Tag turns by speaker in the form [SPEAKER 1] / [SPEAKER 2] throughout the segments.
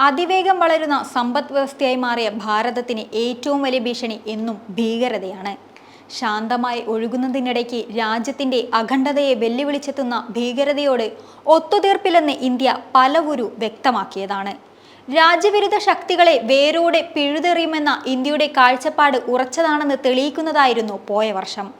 [SPEAKER 1] അതിവേഗം വളരുന്ന സമ്പദ് വ്യവസ്ഥയായി മാറിയ ഭാരതത്തിന് ഏറ്റവും വലിയ ഭീഷണി എന്നും ഭീകരതയാണ്. ശാന്തമായി ഒഴുകുന്നതിനിടയ്ക്ക് രാജ്യത്തിന്റെ അഖണ്ഡതയെ വെല്ലുവിളിച്ചെത്തുന്ന ഭീകരതയോട് ഒത്തുതീർപ്പില്ലെന്ന് ഇന്ത്യ പലവുരു വ്യക്തമാക്കിയതാണ്. രാജ്യവിരുദ്ധ ശക്തികളെ വേരോടെ പിഴുതെറിയുമെന്ന ഇന്ത്യയുടെ കാഴ്ചപ്പാട് ഉറച്ചതാണെന്ന് തെളിയിക്കുന്നതായിരുന്നു പോയ വർഷം.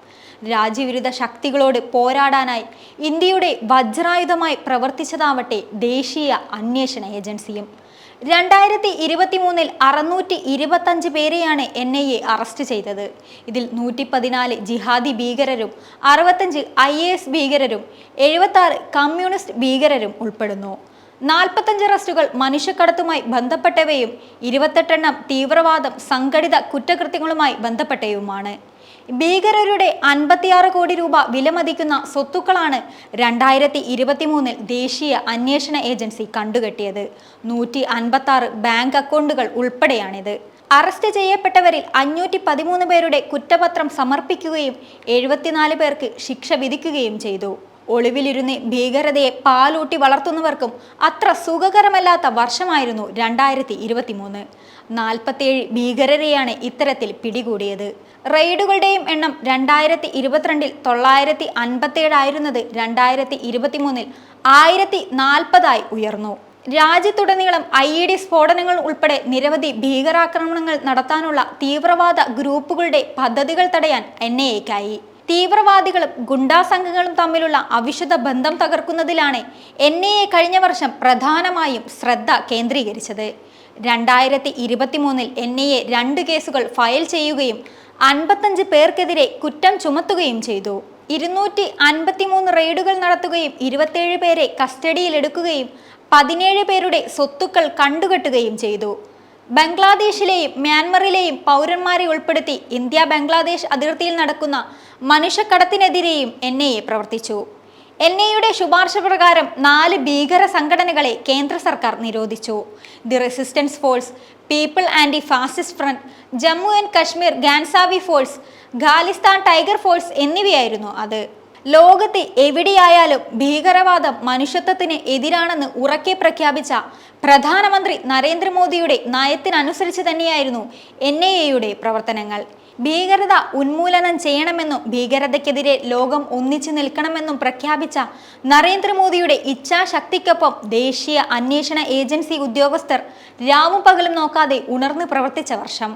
[SPEAKER 1] രാജ്യവിരുദ്ധ ശക്തികളോട് പോരാടാനായി ഇന്ത്യയുടെ വജ്രായുധമായി പ്രവർത്തിച്ചതാവട്ടെ ദേശീയ അന്വേഷണ ഏജൻസിയും. രണ്ടായിരത്തി ഇരുപത്തി മൂന്നിൽ അറുന്നൂറ്റി ഇരുപത്തഞ്ച് പേരെയാണ് എൻ ഐ എ അറസ്റ്റ് ചെയ്തത്. ഇതിൽ നൂറ്റി പതിനാല് ജിഹാദി ഭീകരരും അറുപത്തഞ്ച് ഐ എ എസ് ഭീകരരും എഴുപത്തി ആറ് കമ്മ്യൂണിസ്റ്റ് ഭീകരരും ഉൾപ്പെടുന്നു. നാൽപ്പത്തഞ്ച് അറസ്റ്റുകൾ മനുഷ്യക്കടത്തുമായി ബന്ധപ്പെട്ടവയും ഇരുപത്തെട്ടെണ്ണം തീവ്രവാദം സംഘടിത കുറ്റകൃത്യങ്ങളുമായി ബന്ധപ്പെട്ടവയുമാണ്. ഭീകരരുടെ അൻപത്തിയാറ് കോടി രൂപ വിലമതിക്കുന്ന സ്വത്തുക്കളാണ് രണ്ടായിരത്തി ഇരുപത്തി മൂന്നിൽ ദേശീയ അന്വേഷണ ഏജൻസി കണ്ടുകെട്ടിയത്. നൂറ്റി അൻപത്തി ബാങ്ക് അക്കൗണ്ടുകൾ ഉൾപ്പെടെയാണിത്. അറസ്റ്റ് ചെയ്യപ്പെട്ടവരിൽ അഞ്ഞൂറ്റി പതിമൂന്ന് പേരുടെ കുറ്റപത്രം സമർപ്പിക്കുകയും എഴുപത്തിനാല് പേർക്ക് ശിക്ഷ വിധിക്കുകയും ചെയ്തു. ഒളിവിലിരുന്ന് ഭീകരതയെ പാലൂട്ടി വളർത്തുന്നവർക്കും അത്ര സുഖകരമല്ലാത്ത വർഷമായിരുന്നു രണ്ടായിരത്തി ഇരുപത്തി മൂന്ന് നാൽപ്പത്തിയേഴ് ഭീകരരെയാണ് ഇത്തരത്തിൽ പിടികൂടിയത്. റെയ്ഡുകളുടെയും എണ്ണം രണ്ടായിരത്തി ഇരുപത്തിരണ്ടിൽ തൊള്ളായിരത്തി അൻപത്തിയേഴായിരുന്നത് രണ്ടായിരത്തി ഇരുപത്തി മൂന്നിൽ ആയിരത്തി നാൽപ്പതായി ഉയർന്നു. രാജ്യത്തുടനീളം ഐ ഇ ഡി സ്ഫോടനങ്ങൾ ഉൾപ്പെടെ നിരവധി ഭീകരാക്രമണങ്ങൾ നടത്താനുള്ള തീവ്രവാദ ഗ്രൂപ്പുകളുടെ പദ്ധതികൾ തടയാൻ എൻ ഐ എക്കായി തീവ്രവാദികളും ഗുണ്ടാ സംഘങ്ങളും തമ്മിലുള്ള അവിശുദ്ധ ബന്ധം തകർക്കുന്നതിലാണ് എൻ ഐ എ കഴിഞ്ഞ വർഷം പ്രധാനമായും ശ്രദ്ധ കേന്ദ്രീകരിച്ചത്. രണ്ടായിരത്തി ഇരുപത്തി മൂന്നിൽ എൻ ഐ എ രണ്ട് കേസുകൾ ഫയൽ ചെയ്യുകയും അൻപത്തഞ്ച് പേർക്കെതിരെ കുറ്റം ചുമത്തുകയും ചെയ്തു. ഇരുന്നൂറ്റി അൻപത്തിമൂന്ന് റെയ്ഡുകൾ നടത്തുകയും ഇരുപത്തേഴ് പേരെ കസ്റ്റഡിയിലെടുക്കുകയും പതിനേഴ് പേരുടെ സ്വത്തുക്കൾ കണ്ടുകെട്ടുകയും ചെയ്തു. ബംഗ്ലാദേശിലെയും മ്യാൻമറിലെയും പൗരന്മാരെ ഉൾപ്പെടുത്തി ഇന്ത്യ ബംഗ്ലാദേശ് അതിർത്തിയിൽ നടക്കുന്ന മനുഷ്യക്കടത്തിനെതിരെയും എൻ ഐ എ പ്രവർത്തിച്ചു. എൻ ഐയുടെ ശുപാർശ പ്രകാരം നാല് ഭീകര സംഘടനകളെ കേന്ദ്ര സർക്കാർ നിരോധിച്ചു. The resistance force people and the fascist front Jammu and Kashmir ഗാൻസാവി force Khalistan tiger force എന്നിവയായിരുന്നു അത്. ലോകത്ത് എവിടെയായാലും ഭീകരവാദം മനുഷ്യത്വത്തിന് എതിരാണെന്ന് ഉറക്കെ പ്രഖ്യാപിച്ച പ്രധാനമന്ത്രി നരേന്ദ്രമോദിയുടെ നയത്തിനനുസരിച്ച് തന്നെയായിരുന്നു എൻ ഐ എയുടെ പ്രവർത്തനങ്ങൾ. ഭീകരത ഉന്മൂലനം ചെയ്യണമെന്നും ഭീകരതയ്ക്കെതിരെ ലോകം ഒന്നിച്ചു നിൽക്കണമെന്നും പ്രഖ്യാപിച്ച നരേന്ദ്രമോദിയുടെ ഇച്ഛാശക്തിക്കൊപ്പം ദേശീയ അന്വേഷണ ഏജൻസി ഉദ്യോഗസ്ഥർ രാവും പകലും നോക്കാതെ ഉണർന്ന് പ്രവർത്തിച്ച വർഷം.